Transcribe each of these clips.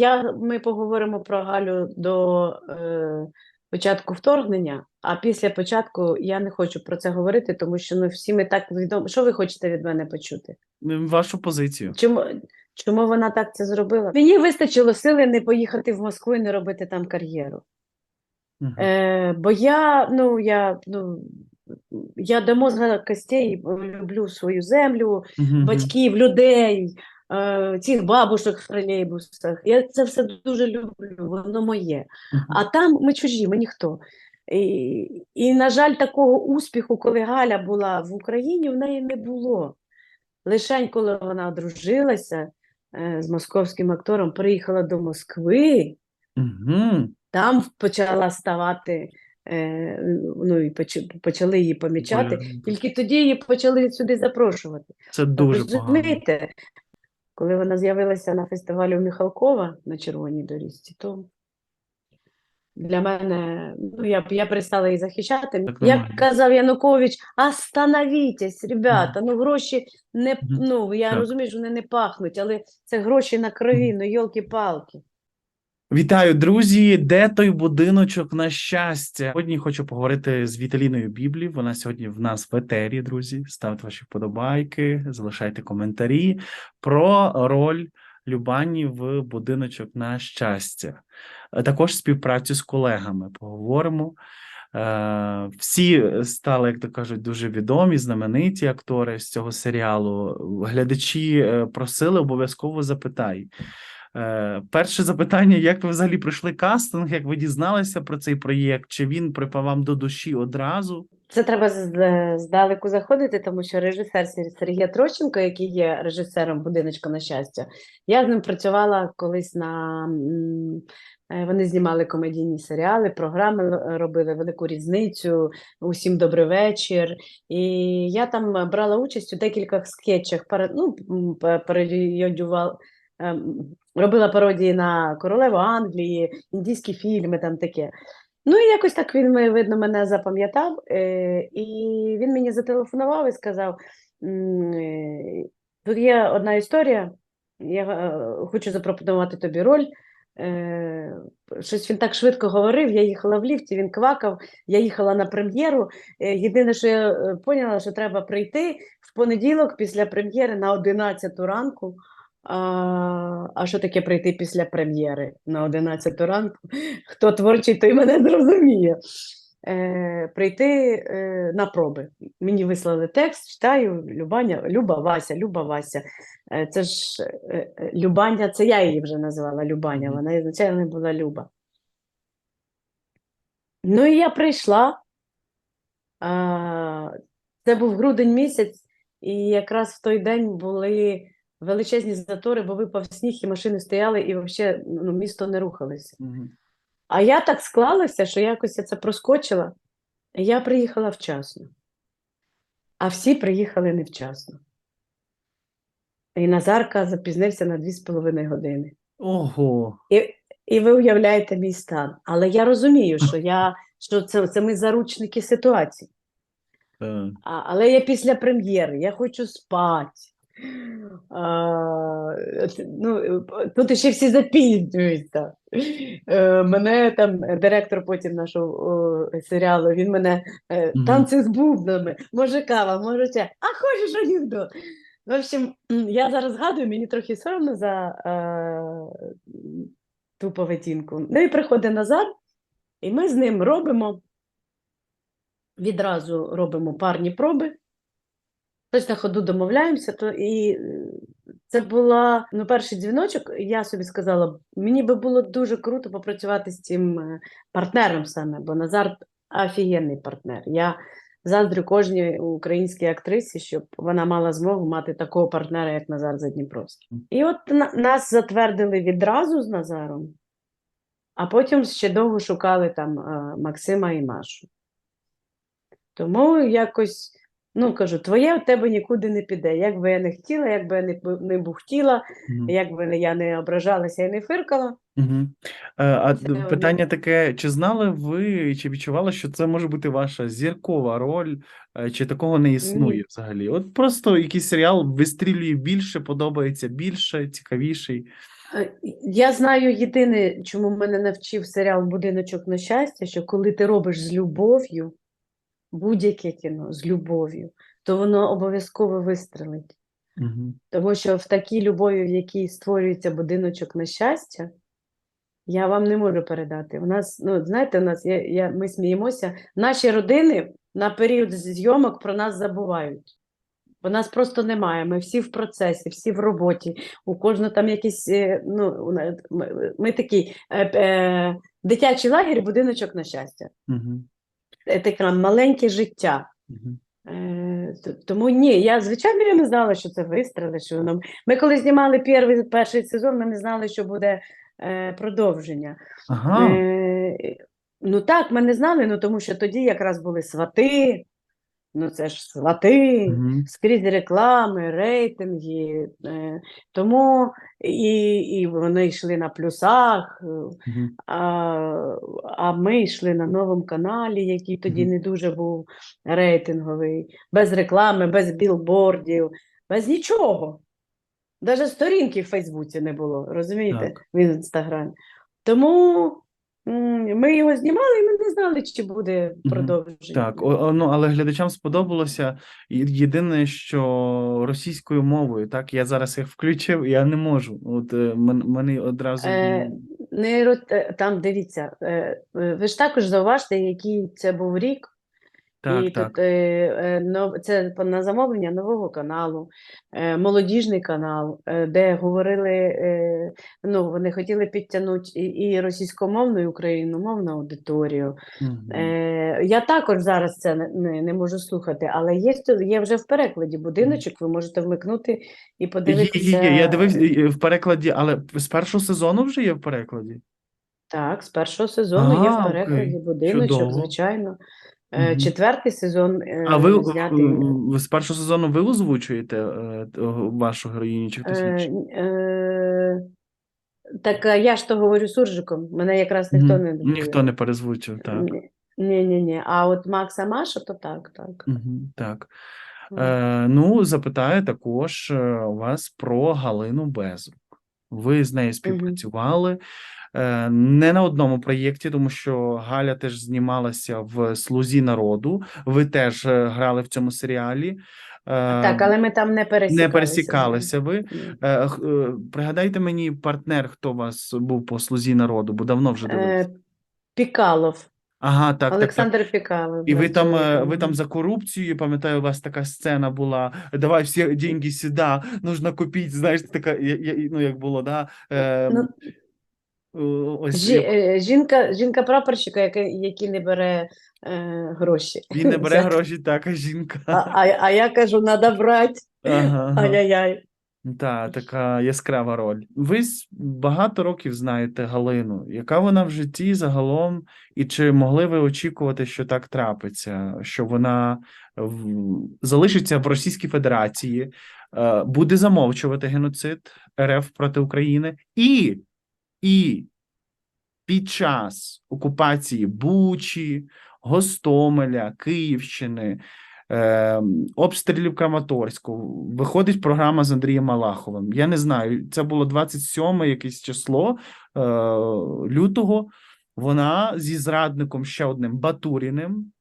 Я, ми поговоримо про Галю до е, початку вторгнення, а після початку я не хочу про це говорити, тому що ну, всі ми так відомо. Що ви хочете від мене почути? Вашу позицію. Чому, чому вона так це зробила? Мені вистачило сили не поїхати в Москву і не робити там кар'єру. Мгм. Е, бо я, ну, я, ну, я до мозга костей люблю свою землю, Мгм. батьків, людей, е, цих бабушок в тролейбусах. Я це все дуже люблю, воно моє. А там ми чужі, ми ніхто. І, і, на жаль, такого успіху, коли Галя була в Україні, в неї не було. Лишень, коли вона одружилася е, з московським актором, приїхала до Москви, Мгм. там почала ставати, е, ну і почали її помічати. Тільки тоді її почали сюди запрошувати. Це дуже. Розумієте, коли вона з'явилася на фестивалі у Михалкова на Червоній доріжці, то для мене, ну, я, я перестала її захищати. Так Як казав Янукович, остановітесь, ребята, ну гроші не, ну, я Так. розумію, що вони не пахнуть, але це гроші на крові, ну йолки-палки. Вітаю, друзі! Де той будиночок на щастя? Сьогодні хочу поговорити з Віталіною Біблі. Вона сьогодні в нас в етері, друзі. Ставте ваші вподобайки, залишайте коментарі про роль Любані в будиночок на щастя. Е, Також співпрацю з колегами. Поговоримо. Е, Всі стали, як то кажуть, дуже відомі, знамениті актори з цього серіалу. Глядачі е, просили обов'язково запитай. Е, Перше запитання: як ви взагалі пройшли кастинг? Як ви дізналися про цей проєкт? Чи він припав вам до душі одразу? Це треба здалеку заходити, тому що режисер Сер- Сергій Трощенко, який є режисером будиночка на щастя, я з ним працювала колись на е, вони знімали комедійні серіали, програми робили велику різницю. Усім добрий вечір. І я там брала участь у декількох скетчах. Ну, ем, робила пародії на королеву Англії, індійські фільми, там таке. Ну і якось так він, видно, мене запам'ятав, е, і він мені зателефонував і сказав: е, тут є одна історія, я е, хочу запропонувати тобі роль. Щось він так швидко говорив, я їхала в ліфті, він квакав, я їхала на прем'єру. Єдине, що я поняла, що треба прийти в понеділок після прем'єри на 11 ранку. А, а що таке прийти після прем'єри на 11 ранку? Хто творчий, той мене зрозуміє. Е, прийти е, на проби. Мені вислали текст, читаю, Любаня, Люба Вася, Люба Вася. Е, це ж е, е, Любаня, це я її вже називала Любаня, вона ізначально була Люба. Ну і я прийшла. А, це був грудень місяць, і якраз в той день були величезні затори, бо випав сніг, і машини стояли, і взагалі ну, місто не рухалося. Мгм. А я так склалася, що якось я це проскочила. Я приїхала вчасно. А всі приїхали невчасно. І Назарка запізнився на 2,5 години. Ого. І, і ви уявляєте мій стан. Але я розумію, що, я, що це, це ми заручники ситуації. А, але я після прем'єри, я хочу спати. А, ну, тут ще всі запізнюються. Е, мене там директор потім нашого о, серіалу, він мене е, танці з бубнами, може кава, може чай, а хочеш анекдот? В общем, я зараз згадую, мені трохи соромно за е, ту поведінку. Ну і приходить Назар, і ми з ним робимо відразу робимо парні проби. Хтось на ходу домовляємося, то і е, це була ну, перший дзвіночок. Я собі сказала, мені би було дуже круто попрацювати з цим е, партнером саме, бо Назар офігенний партнер. Я заздрю кожній українській актрисі, щоб вона мала змогу мати такого партнера, як Назар Задніпровський. І от на- нас затвердили відразу з Назаром, а потім ще довго шукали там е, Максима і Машу. Тому якось, ну кажу, твоє у тебе нікуди не піде. Як би я не хотіла, як би я не, не бухтіла, мгм. як би я не ображалася і не фиркала. Мгм. Е, А Це питання таке: чи знали ви, чи відчували, що це може бути ваша зіркова роль, е, чи такого не існує Ні. взагалі? От просто якийсь серіал вистрілює більше, подобається більше, цікавіший. Е, Я знаю єдине, чому мене навчив серіал Будиночок на щастя, що коли ти робиш з любов'ю, будь-яке кіно з любов'ю, то воно обов'язково вистрелить. Угу. Тому що в такій любові, в якій створюється будиночок на щастя, я вам не можу передати. У нас, ну, знаєте, у нас я, я, ми сміємося, наші родини на період зйомок про нас забувають. Бо нас просто немає. Ми всі в процесі, всі в роботі. У кожного там якісь, е, ну, ми, ми такі е, е, дитячий лагерь, будиночок на щастя. Угу. Це таке маленьке життя. Угу. Е, Тому ні, я звичайно я не знала, що це вистріли. Що воно... Ми коли знімали перший, перший сезон, ми не знали, що буде е, продовження. Ага. Е, ну так, ми не знали, ну тому що тоді якраз були свати. Ну це ж свати, Угу. скрізь реклами, рейтинги. Е, тому і, і вони йшли на плюсах. е, Угу. а, а ми йшли на новому каналі, який тоді Мгм. не дуже був рейтинговий, без реклами, без білбордів, без нічого. Навіть сторінки в Фейсбуці не було, розумієте, Так. в інстаграмі. Тому ми його знімали, і ми знали, чи буде продовження. Так, о, ну, але глядачам сподобалося. Єдине, що російською мовою, так, я зараз їх включив, я не можу. От е, мене одразу. Е, не, е, там дивіться, е, ви ж також зауважте, який це був рік. Так, І так. тут е, е, нов- це по- на замовлення нового каналу, е, молодіжний канал, е, де говорили, е, ну, вони хотіли підтягнути і, і російськомовну, і україномовну аудиторію. Мгм. Е, я також зараз це не, не, не можу слухати, але є, є вже в перекладі будиночок, ви можете вмикнути і Є, подивитися. є, є. Я дивився в перекладі, але з першого сезону вже є в перекладі. Так, з першого сезону є А, в перекладі окей. будиночок, Чудово. звичайно. Е. Четвертий сезон е, А ви, знятий. з першого сезону ви озвучуєте е, вашу героїню, чи хтось інший? так я ж то говорю суржиком, мене якраз ніхто не. Ніхто не перезвучив, так. Ні, ні, ні. А от Макса Маша, то так, так. Так. Е, ну, запитаю також вас про Галину Безрук. Ви з нею співпрацювали не на одному проєкті, тому що Галя теж знімалася в Слузі народу. Ви теж е, грали в цьому серіалі. Е, Так, але ми там не пересікалися. не пересікалися ви. Е, е, пригадайте мені партнер, хто у вас був по Слузі народу, бо давно вже дивився. Е, Пікалов, Ага, так, так, так. Олександр Пікалов. І ви там, е, ви там за корупцію, пам'ятаю, у вас така сцена була. Давай всі деньги сюди, нужно купити. Знаєш, така, ну як було, да? Е, Ну, ось Жі, е, жінка, жінка прапорщика, який, який не бере е, гроші. він не бере гроші, так, а жінка. А, а, а я кажу, треба брати. Ага. Ай-яй-яй. Та, така яскрава роль. Ви багато років знаєте Галину. Яка вона в житті загалом, і чи могли ви очікувати, що так трапиться, що вона в... залишиться в Російській Федерації, е, буде замовчувати геноцид РФ проти України, і, і під час окупації Бучі, Гостомеля, Київщини, е, обстрілів Краматорську, виходить програма з Андрієм Малаховим. Я не знаю, це було 27 якесь число е, лютого. Вона зі зрадником ще одним Батуріним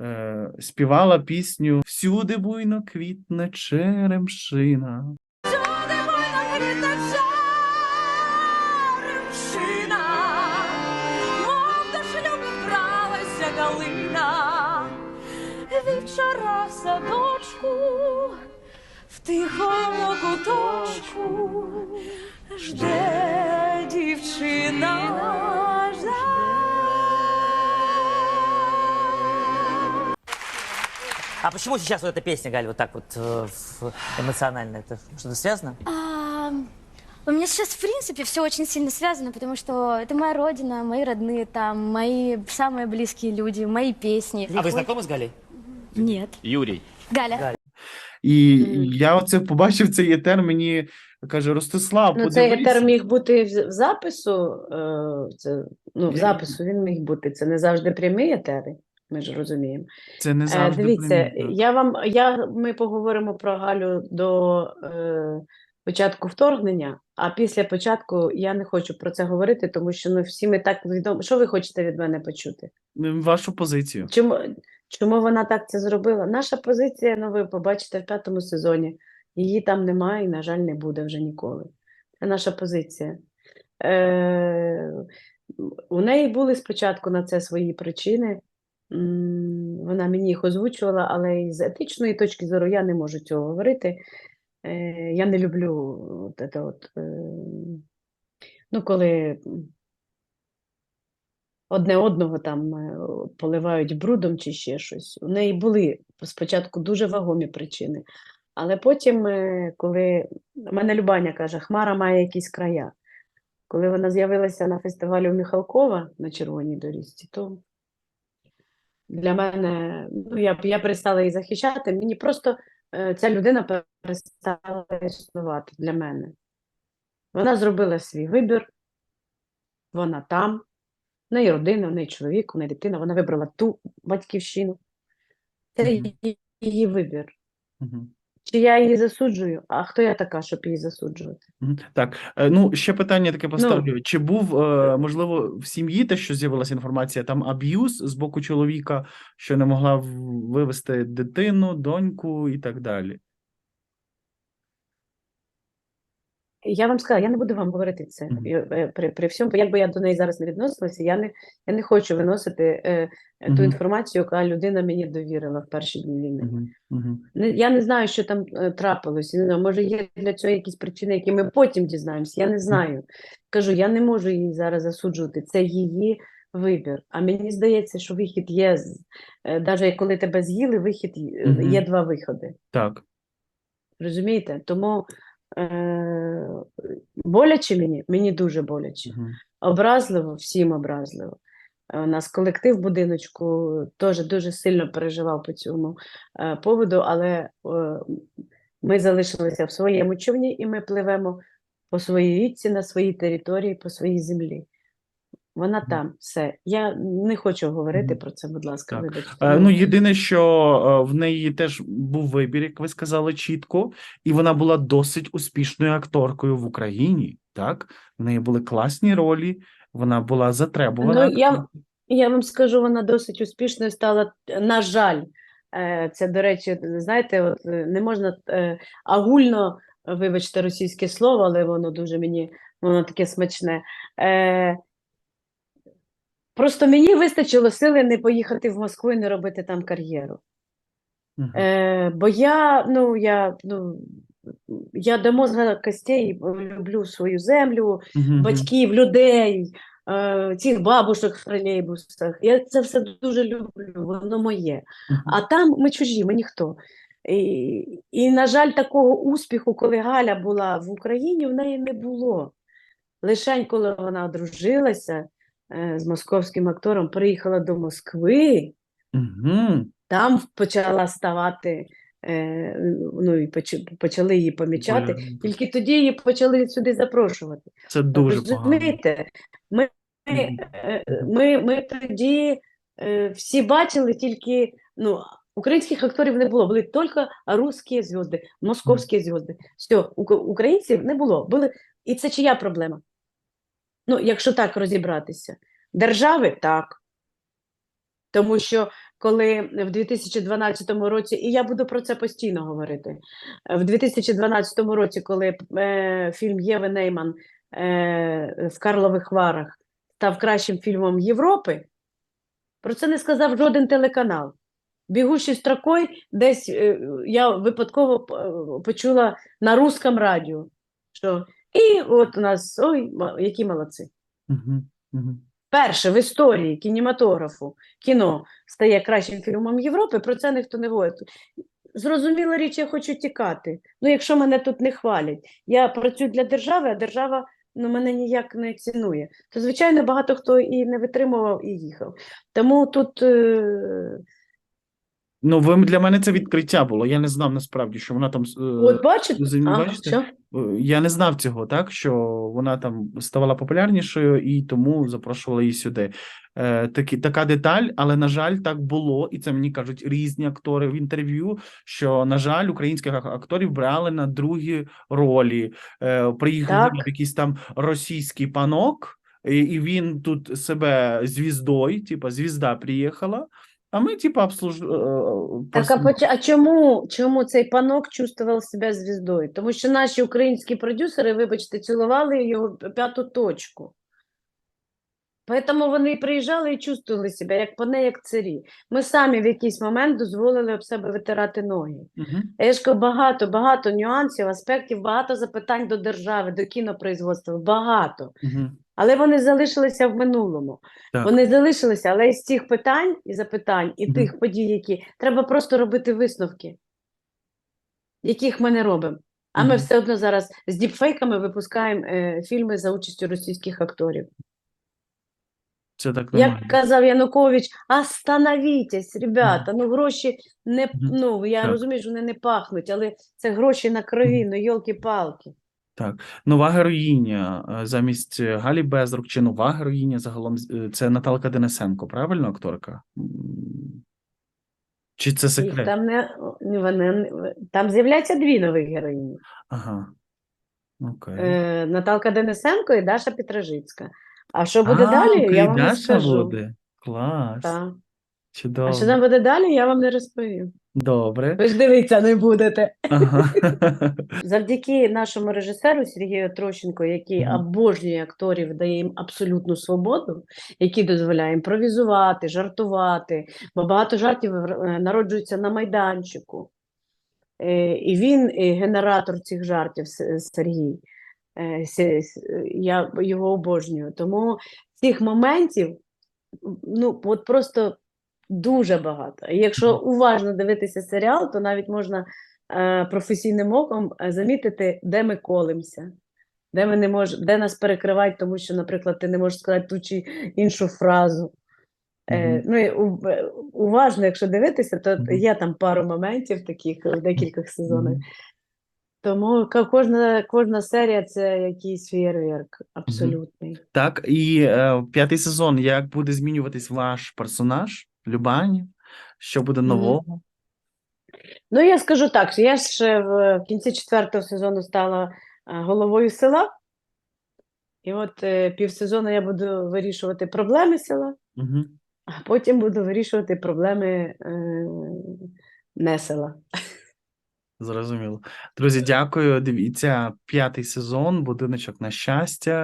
е, співала пісню Всюди буйно квітне черемшина. Всюди буйно квітне черемшина, тихому куточку, жде дівчина, жде. А почему сейчас вот эта песня, Галь, вот так вот э, в- эмоционально? Это что-то связано? А, У меня сейчас, в принципе, все очень сильно связано, потому что это моя родина, мои родные там, мои самые близкие люди, мои песни. А вы знакомы с Галей? Нет. Юрій. Галя. І Мгм. я оце побачив цей етер, мені каже: Ростислав, Ну, цей подивися. етер міг бути в запису. е, Це, ну, в запису він міг бути. Це не завжди прямі етери, ми ж розуміємо. Це не Е, завжди Дивіться, примітно. я вам, я, ми поговоримо про Галю до е, початку вторгнення, А після початку я не хочу про це говорити, тому що ну, всі ми так відомо. Що ви хочете від мене почути? Вашу позицію. Чому, чому вона так це зробила? Наша позиція, ну ви побачите в п'ятому сезоні. Її там немає і, на жаль, не буде вже ніколи. Це наша позиція. Е, у неї були спочатку на це свої причини. Вона мені їх озвучувала, але із етичної точки зору я не можу цього говорити. Е, Я не люблю от от, е, ну, коли одне одного там е, поливають брудом чи ще щось. У неї були спочатку дуже вагомі причини. Але потім, е, коли у мене Любаня каже, Хмара має якісь края. Коли вона з'явилася на фестивалі у Міхалкова на Червоній доріжці, то для мене, ну, я, я перестала її захищати, мені просто е, ця людина перестала існувати для мене. Вона зробила свій вибір, вона там, в неї родина, в неї чоловік, в неї дитина, вона вибрала ту батьківщину. Це Мгм. її, її вибір. Мгм. Чи я її засуджую? А хто я така, щоб її засуджувати? Так, е, ну ще питання таке Ну. поставлю. Чи був е, можливо в сім'ї те, що з'явилася інформація, там аб'юз з боку чоловіка, що не могла вивести дитину, доньку і так далі? Я вам сказала, я не буду вам говорити це. І, е, При, при всьому, як би я до неї зараз не відносилася, я не, я не хочу виносити е, ту Мгм. інформацію, яка людина мені довірила в перші дні війни. Мгм. Мгм. Не, я не знаю, що там е, трапилось. Не знаю, може, є для цього якісь причини, які ми потім дізнаємося. Я не знаю. Кажу, я не можу її зараз засуджувати. Це її вибір. А мені здається, що вихід є. з- е, Навіть коли тебе з'їли, вихід є- Мгм. є два виходи. Так. Розумієте? Тому е, боляче мені, мені дуже боляче. Образливо, всім образливо. Е, У нас колектив будиночку теж дуже сильно переживав по цьому е, поводу, але е, ми залишилися в своєму човні і ми пливемо по своїй річці, на своїй території, по своїй землі. Вона там, все. Я не хочу говорити про це, будь ласка, Так. вибачте. Е, Ну, єдине, що е, в неї теж був вибір, як ви сказали, чітко, і вона була досить успішною акторкою в Україні. Так, в неї були класні ролі, вона була затребувана. Ну, я, я вам скажу, вона досить успішною стала. На жаль, Е, це, до речі, знаєте, от, не можна агульно, вибачте, російське слово, але воно дуже мені, воно таке смачне. Е, Просто мені вистачило сили не поїхати в Москву і не робити там кар'єру. Мгм. Е, бо я, ну, я, ну, я до мозга костей люблю свою землю, Мгм. батьків, людей, е, цих бабушок в тролейбусах. Я це все дуже люблю, воно моє. Мгм. А там ми чужі, ми ніхто. І, і, на жаль, такого успіху, коли Галя була в Україні, в неї не було. Лишень, коли вона одружилася з московським актором, приїхала до Москви, Мгм. там почала ставати, е, ну і почали її помічати. Популярно. Тільки тоді її почали сюди запрошувати. Це дуже. Розумієте, ми, ми, е, ми, ми тоді е, всі бачили тільки, ну, українських акторів не було, були тільки русські зв'язки, московські зв'язки. Все, українців не було. Були... І це чия проблема? Ну, якщо так розібратися. Держави так. Тому що коли в 2012 році, і я буду про це постійно говорити, в 2012 році, коли е, фільм Єви Нейман е, в Карлових Варах став кращим фільмом Європи, про це не сказав жоден телеканал. Бігущою строкою десь е, я випадково е, почула на русском радіо, що і от у нас, ой, які молодці. Перше в історії кінематографу кіно стає кращим фільмом Європи, про це ніхто не говорить. Зрозуміла річ, я хочу тікати. Ну, якщо мене тут не хвалять, я працюю для держави, а держава ну, мене ніяк не цінує. То, звичайно, багато хто і не витримував, і їхав. Тому тут е, Ну, ви для мене це відкриття було. Я не знав насправді, що вона там. е, От бачите, зі- а, бачите? е, Я не знав цього, так що вона там ставала популярнішою і тому запрошували її сюди. Е, такі, така деталь, але на жаль, так було, і це мені кажуть різні актори в інтерв'ю. Що на жаль, українських акторів брали на другі ролі. Е, приїхав Так. якийсь там російський панок, і, і він тут себе звіздою, типа звізда приїхала. А ми, типа, обслуж... е, Так, а, поч- а чому, чому цей панок чувствував себе звіздою? Тому що наші українські продюсери, вибачте, цілували його п'яту точку. Тому вони приїжджали і чувствували себе як пане, як царі. Ми самі в якийсь момент дозволили об себе витирати ноги. А Я ж кажу, багато, багато нюансів, аспектів, багато запитань до держави, до кінопроизводства, багато. Мгм. Але вони залишилися в минулому. Так. Вони залишилися, але із цих питань і запитань, і Мгм. тих подій, які треба просто робити висновки, яких ми не робимо. А ми все одно зараз з діпфейками випускаємо е, фільми за участю російських акторів. Це так не Як казав Янукович, остановітесь, ребята, ну гроші не, ну я Так. розумію, що вони не пахнуть, але це гроші на крові, ну йолки-палки. Так, нова героїня е, замість е, Галі Безрук, чи нова героїня загалом е, це Наталка Денисенко, правильно акторка? Чи це Їх секрет? там не, не вони, там з'являються дві нові героїні. Ага. Окей. Е, Наталка Денисенко і Даша Петражицька. А що буде А, далі, я вам не скажу. буде. Клас. Так. Чудово. А що там буде далі, я вам не розповім. Добре. Ви ж дивитися не будете. Ага. Завдяки нашому режисеру Сергію Трощенко, який Мгм. обожнює акторів, дає їм абсолютну свободу, який дозволяє імпровізувати, жартувати, бо багато жартів е, народжуються на майданчику. Е, І він е, генератор цих жартів, С- Сергій. Е, Я його обожнюю. Тому цих моментів ну, от просто дуже багато. І якщо уважно дивитися серіал, то навіть можна е, професійним оком е, замітити, де ми колимося, де ми не мож, де нас перекривають, тому що, наприклад, ти не можеш сказати ту чи іншу фразу. Е, ну, і у- уважно, якщо дивитися, то Мгм. є там пару моментів таких в декількох сезонах. Тому кожна, кожна серія це якийсь фєєрверк абсолютний. Так, і е, п'ятий сезон. Як буде змінюватись ваш персонаж, Любані? Що буде нового? Ну, я скажу так, я ж е, в кінці четвертого сезону стала е, головою села, і от е, півсезону я буду вирішувати проблеми села, Угу. а потім буду вирішувати проблеми е, не села. Зрозуміло. Друзі, дякую. Дивіться, п'ятий сезон, будиночок на щастя.